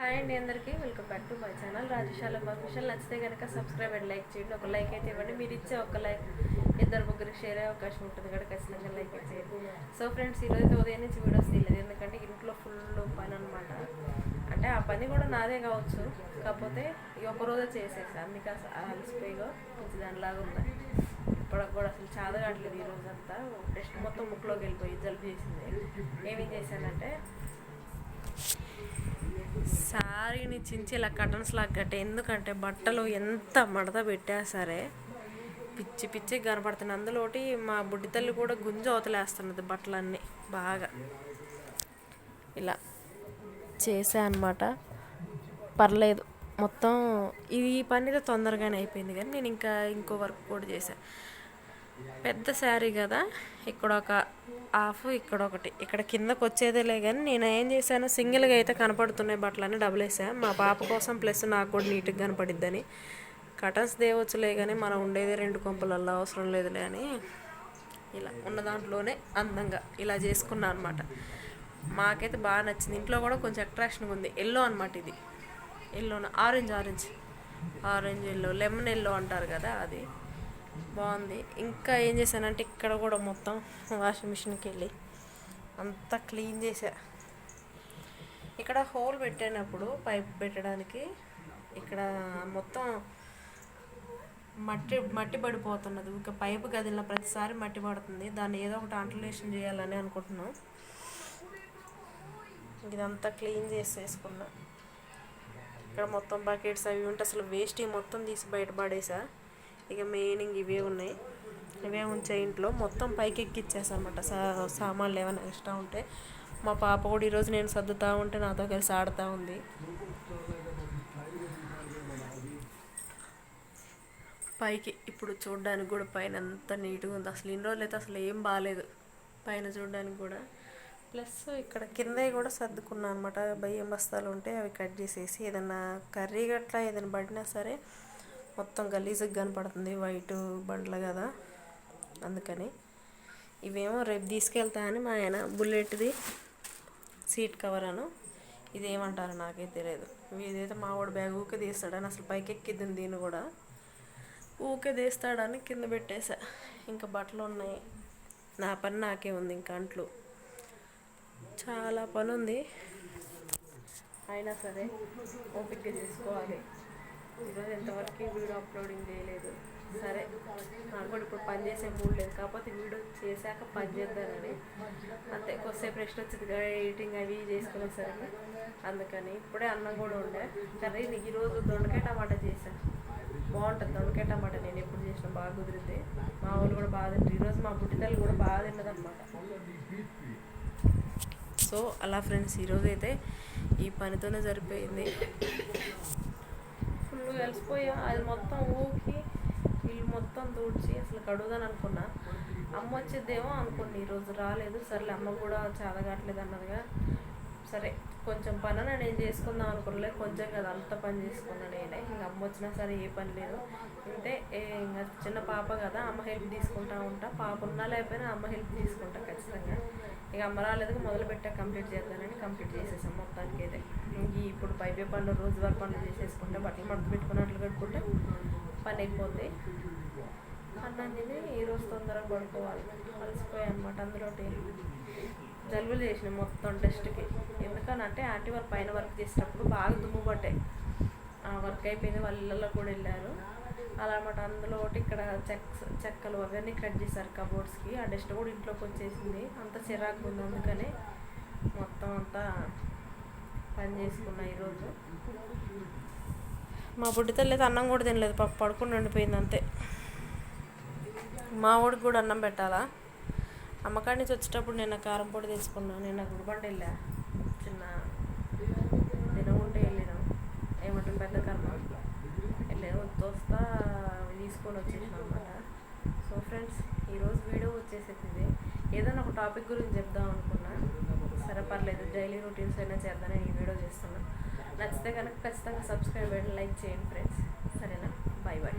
Hi అండి అందరికీ welcome back to my channel Rajashala official నచ్చితే కనుక సబ్స్క్రైబ్ అండ్ లైక్ చేయండి. ఒక లైక్ అయితే ఇవ్వండి. మీరు ఇచ్చే ఒక లైక్ ఇద్దరు ముగ్గురికి షేర్ అయ్యే అవకాశం ఉంటుంది కదా ఖచ్చితంగా లైక్ చేయండి. సో ఫ్రెండ్స్ ఈరోజు అయితే ఉదయం నుంచి వీడియోస్ తీయలేదు. ఎందుకంటే ఇంట్లో ఫుల్ పని అనమాట అంటే ఆ పని కూడా నాదే కావచ్చు. కాకపోతే ఈ ఒక రోజే అందుకే అసలు అలసిపోయిగా కొంచెం దానిలాగా ఉంది ఇప్పటికి కూడా అసలు చాదగట్లేదు ఈ రోజంతా. అంతా టెస్ట్ మొత్తం ముక్కులోకి వెళ్ళిపోయి జలుబు చేసింది. ఏమేం చేశానంటే శారీని చించి ఇలా కటన్స్ లాగా కట్టే. ఎందుకంటే బట్టలు ఎంత మడత పెట్టా సరే పిచ్చి పిచ్చి కనపడుతుంది అందులోటి మా బుడ్డి తల్లి కూడా గుంజ అవతలేస్తున్నది బట్టలన్నీ బాగా. ఇలా చేసా అనమాట పర్లేదు. మొత్తం ఇది ఈ పని అయితే తొందరగానే అయిపోయింది కానీ నేను ఇంకా ఇంకో వర్క్ కూడా చేశాను పెద్ద శారీ కదా. ఇక్కడ ఒక హాఫ్ ఇక్కడ ఒకటి ఇక్కడ కిందకు వచ్చేదేలే కానీ నేను ఏం చేశాను సింగిల్గా అయితే కనపడుతున్నాయి బట్టలన్నీ డబుల్ వేసాను మా పాప కోసం ప్లస్ నాకు కూడా నీట్గా కనపడిద్దని. కటన్స్ దేవచ్చులే కానీ మనం ఉండేది రెండు కొంపలల్లో అవసరం లేదులే అని ఇలా ఉన్న దాంట్లోనే అందంగా ఇలా చేసుకున్నా అనమాట మాకైతే బాగా నచ్చింది. ఇంట్లో కూడా కొంచెం అట్రాక్షన్గా ఉంది. ఎల్లో అనమాట ఇది. ఎల్లోన? Orange orange. Orange yellow. Lemon yellow అంటారు కదా అది. బాగుంది. ఇంకా ఏం చేశానంటే ఇక్కడ కూడా మొత్తం వాషింగ్ మిషన్కి వెళ్ళి అంతా క్లీన్ చేశా. ఇక్కడ హోల్ పెట్టినప్పుడు పైప్ పెట్టడానికి ఇక్కడ మొత్తం మట్టి మట్టి పడిపోతున్నది. ఇంకా పైపు గదిలిన ప్రతిసారి మట్టి పడుతుంది. దాన్ని ఏదో ఒకటి ఆంటలేషన్ చేయాలని అనుకుంటున్నాం. ఇదంతా క్లీన్ చేసేసుకున్నా. ఇక్కడ మొత్తం బకెట్స్ అవి ఉంటే అసలు వేస్ట్ మొత్తం తీసి బయట పడేసా ఇక మెయిన్ ఇంక ఇవే ఉన్నాయి. ఇవే ఉంచే ఇంట్లో మొత్తం పైకి ఎక్కిచ్చేసా అనమాట సా సామాన్లు ఏమైనా ఎక్స్ట్రా ఉంటే. మా పాప కూడా ఈరోజు నేను సర్దుతా ఉంటే నాతో కలిసి ఆడుతూ ఉంది. పైకి ఇప్పుడు చూడడానికి కూడా పైన అంత నీట్గా ఉంది. అసలు ఇన్ని రోజులు అయితే అసలు ఏం బాగాలేదు పైన చూడడానికి కూడా. ప్లస్ ఇక్కడ కింద కూడా సర్దుకున్నాను అనమాట బియ్యం బస్తాలు ఉంటే అవి కట్ చేసేసి ఏదైనా కర్రీ గట్లా ఏదైనా పడినా సరే మొత్తం గలీజ్గా కనపడుతుంది వైట్ బండ్లు కదా. అందుకని ఇవేమో రేపు తీసుకెళ్తా అని మా ఆయన బుల్లెట్ది సీట్ కవర్ అను. ఇదేమంటారు నాకే తెలియదు ఇదైతే మా వాడు బ్యాగ్ ఊకే తీస్తాడని అసలు పైకి ఎక్కిద్ది దీన్ని కూడా. ఊకే తీస్తాడని కింద పెట్టేశా. ఇంకా బట్టలు ఉన్నాయి. నా పని నాకే ఉంది ఇంకా అంట్లు. చాలా పని ఉంది అయినా సరే ఓపిక చేసుకోవాలి. ఈరోజు ఎంతవరకు వీడియో అప్లోడింగ్ చేయలేదు. సరే నాకు కూడా ఇప్పుడు పని చేసే మూడు లేదు. కాకపోతే వీడియో చేశాక పని చేద్దానని. అంతే కొద్దిసేపు రెస్ట్ వచ్చింది ఎడిటింగ్ అవి చేసుకునేసరికి. అందుకని ఇప్పుడే అన్నం కూడా ఉండే కర్రీ ఈరోజు దొండకాయ టమాటా చేశాను బాగుంటుంది దొండకాయ టమాటా. నేను ఎప్పుడు చేసిన బాగా కుదిరింది మా వాళ్ళు కూడా బాగా తింటారు. ఈరోజు మా బుట్టితల్లి కూడా బాగా తిన్నదనమాట సో అలా ఫ్రెండ్స్ ఈరోజైతే ఈ పనితోనే సరిపోయింది. ఫుల్ కలిసిపోయా అది మొత్తం ఊకి ఇల్లు మొత్తం తూడ్చి అసలు కడుగుదాని అనుకున్నా. అమ్మ వచ్చేదేమో అనుకోండి ఈరోజు రాలేదు. సర్లే అమ్మ కూడా చాదగట్లేదు అన్నదిగా. సరే. కొంచెం పని నేను చేసుకుందాం అనుకోలేదు కొంచెం కదా అంత పని చేసుకున్నా నేనే. ఇంకా అమ్మ వచ్చినా సరే ఏ పని లేదు. అంటే ఇంకా చిన్న పాప కదా అమ్మ హెల్ప్ తీసుకుంటా ఉంటా. పాప ఉన్నా లేకపోయినా అమ్మ హెల్ప్ తీసుకుంటా ఖచ్చితంగా. ఇక అమ్మ రాలేదు మొదలు పెట్టా కంప్లీట్ చేద్దానని కంప్లీట్ చేసేసాం మొత్తానికి అయితే. ఇప్పుడు పైపే పనులు రోజువారి పనులు చేసేసుకుంటే బట్టలు మడత పెట్టుకున్నట్లు కట్టుకుంటే పని అయిపోద్ది. అన్నం తిని ఈరోజు తొందరగా పడుకోవాలి. అలసిపోయాయి అనమాట అందులో జలుబులు చేసినాయి మొత్తం టెస్ట్కి. ఎందుకనంటే ఆంటీ వాళ్ళు పైన వర్క్ చేసేటప్పుడు బాగా దుమ్ము పట్టాయి ఆ వర్క్ అయిపోయింది వాళ్ళ ఇళ్ళలో కూడా వెళ్ళారు. అలా అనమాట అందులో ఒకటి ఇక్కడ చెక్స్ చెక్కలు అవన్నీ కట్ చేశారు కబోర్డ్స్కి. ఆ డస్ట్ కూడా ఇంట్లోకి వచ్చేసింది. అంత చిరాకు ఉంది అందుకని మొత్తం అంతా పని చేసుకున్నా ఈరోజు. మా బుడ్డి తల్లి అన్నం కూడా తినలేదు పప్పు పడుకుని ఉండిపోయింది అంతే. మా ఊడికి కూడా అన్నం పెట్టాలా? అమ్మకాడి నుంచి వచ్చేటప్పుడు నేను కారం పొడి తీసుకున్నాను నేను గుడిబండ వెళ్ళా. చిన్న తినకుంటే వెళ్ళినాం. ఏమంటాం పెద్ద కర్మ. వెళ్ళాను. తోస్తా తీసుకొని వచ్చేసాను అనమాట సో ఫ్రెండ్స్ ఈరోజు వీడియో వచ్చేసేది ఇది. ఏదైనా ఒక టాపిక్ గురించి చెప్దాం అనుకున్నా. సరే పర్లేదు. డైలీ రొటీన్స్ అయినా చేద్దామని ఈ వీడియో చేస్తున్నాను నచ్చితే కనుక ఖచ్చితంగా సబ్స్క్రైబ్ అయ్యండి లైక్ చేయండి ఫ్రెండ్స్. సరేనా? Bye bye